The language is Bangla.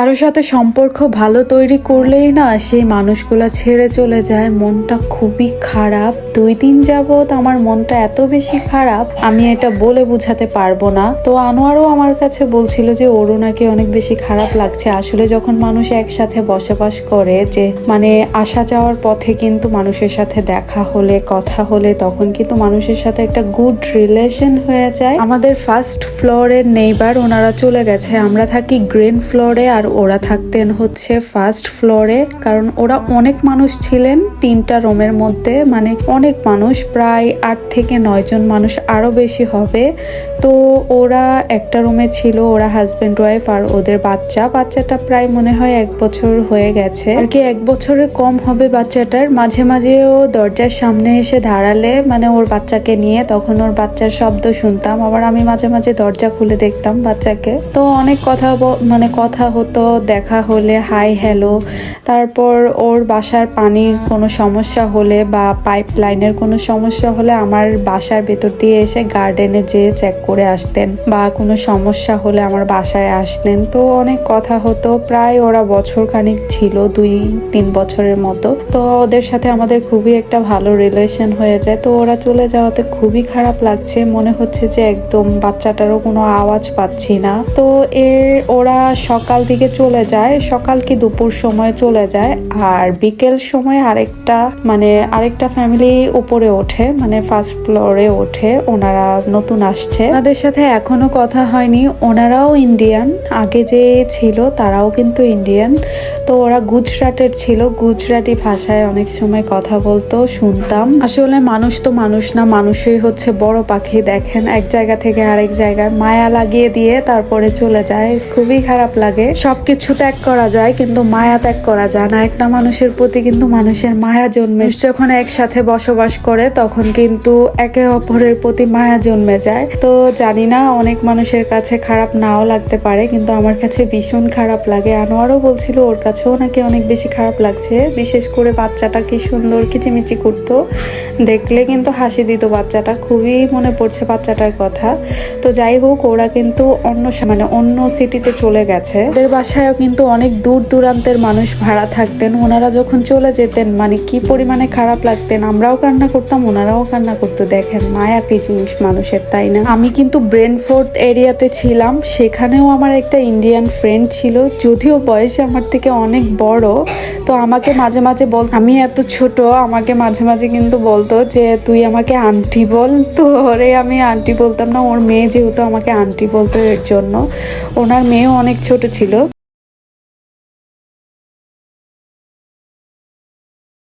কারোর সাথে সম্পর্ক ভালো তৈরি করলেই না সেই মানুষগুলো ছেড়ে চলে যায়। মনটা খুবই খারাপ। দুই দিন যাবৎ আমার মনটা এত বেশি খারাপ, আমি এটা বলে বুঝাতে পারব না। তো আনোয়ারও আমার কাছে বলছিল যে, ওরও নাকি অনেক বেশি খারাপ লাগছে। আসলে যখন মানুষ একসাথে বসবাস করে যে মানে আসা যাওয়ার পথে কিন্তু মানুষের সাথে দেখা হলে, কথা হলে, তখন কিন্তু মানুষের সাথে একটা গুড রিলেশন হয়ে যায়। আমাদের ফার্স্ট ফ্লোরের নেইবার ওনারা চলে গেছে। আমরা থাকি গ্রিন ফ্লোরে আর ওরা থাকতেন হচ্ছে ফার্স্ট ফ্লোরে কারণ ওরা অনেক মানুষ ছিলেন তিনটা রুমের মধ্যে মানে অনেক মানুষ, প্রায় আট থেকে নয় জন মানুষ আরও বেশি হবে। তো ওরা একটা রুমে ছিল, ওরা হাজব্যান্ড ওয়াইফ আর ওদের বাচ্চা। বাচ্চাটা প্রায় মনে হয় এক বছর হয়ে গেছে। আর কি এক বছরের কম হবে বাচ্চাটার। মাঝে মাঝে ও দরজার সামনে এসে দাঁড়ালে মানে ওর বাচ্চাকে নিয়ে তখন ওর বাচ্চার শব্দ শুনতাম। আবার আমি মাঝে মাঝে দরজা খুলে দেখতাম বাচ্চাকে। তো অনেক কথা মানে কথা হতো দেখা হলে, হাই, হ্যালো। তারপর ওর বাসার পানির কোনো সমস্যা হলে বা পাইপ লাইনের কোনো সমস্যা হলে আমার বাসার ভেতর দিয়ে এসে গার্ডেনে যেয়ে চেক করে আসতেন বা কোনো সমস্যা হলে আমার বাসায় আসতেন। তো অনেক কথা হতো, প্রায় ওরা বছর খানিক ছিল, দুই, তিন বছরের মতো। তো ওদের সাথে আমাদের খুবই একটা ভালো রিলেশন হয়ে যায়। তো ওরা চলে যাওয়াতে খুবই খারাপ লাগছে। মনে হচ্ছে যে একদম বাচ্চাটারও কোনো আওয়াজ পাচ্ছি না। তো এর, ওরা সকাল দিকে চলে যায়, সকাল কি দুপুর সময় চলে যায়, আর বিকেল সময় আরেকটা মানে আরেকটা ফ্যামিলি উপরে ওঠে মানে ফার্স্ট ফ্লোরে ওঠে, ওনারা নতুন আসছে। ওনাদের সাথে এখনও কথা হয়নি, ওনারাও ইন্ডিয়ান আগে যে ছিল তারাও কিন্তু ইন্ডিয়ান তো ওরা গুজরাটের ছিল, গুজরাটি ভাষায় অনেক সময় কথা বলতো, শুনতাম। আসলে মানুষ তো মানুষ না, মানুষই হচ্ছে বড় পাখি, দেখেন, এক জায়গা থেকে আরেক জায়গায় মায়া লাগিয়ে দিয়ে তারপরে চলে যায়, খুবই খারাপ লাগে। সবকিছু ত্যাগ করা যায়, কিন্তু মায়া ত্যাগ করা যায় না। একটা মানুষের প্রতি কিন্তু মানুষের মায়া জন্মে। যখন একসাথে বসবাস করে, তখন কিন্তু একে অপরের প্রতি মায়া জন্মে যায়। তো জানি না, অনেক মানুষের কাছে খারাপ নাও লাগতে পারে, কিন্তু আমার কাছে ভীষণ খারাপ লাগে। আনোয়ারও বলছিল, ওর কাছেও নাকি অনেক বেশি খারাপ লাগছে। বিশেষ করে বাচ্চাটা কি সুন্দর কিচিমিচি করতো। দেখলে কিন্তু হাসি দিত বাচ্চাটা। খুবই মনে পড়ছে বাচ্চাটার কথা। তো যাই হোক, ওরা কিন্তু অন্য মানে অন্য সিটিতে চলে গেছে। ওদের বাসায়ও কিন্তু অনেক দূর দূরান্তের মানুষ ভাড়া থাকতেন। ওনারা যখন চলে যেতেন মানে কি পরিমাণে খারাপ লাগতেন, আমরাও কান্না করতাম, ওনারাও কান্না করতো। দেখেন মায়া কি জিনিস মানুষের, তাই না? আমি কিন্তু ব্রেনফোর্থ এরিয়াতে ছিলাম, সেখানেও আমার একটা ইন্ডিয়ান ফ্রেন্ড ছিল, যদিও বয়সে আমার থেকে অনেক বড়। তো আমাকে মাঝে মাঝে বল, আমি এত ছোট, আমাকে মাঝে মাঝে কিন্তু বলতো যে, তুই আমাকে আন্টি বল। তো ওরে আমি আন্টি বলতাম না, ওর মেয়ে যেহেতু আমাকে আন্টি বলতো এর জন্য। ওনার মেয়েও অনেক ছোট ছিল।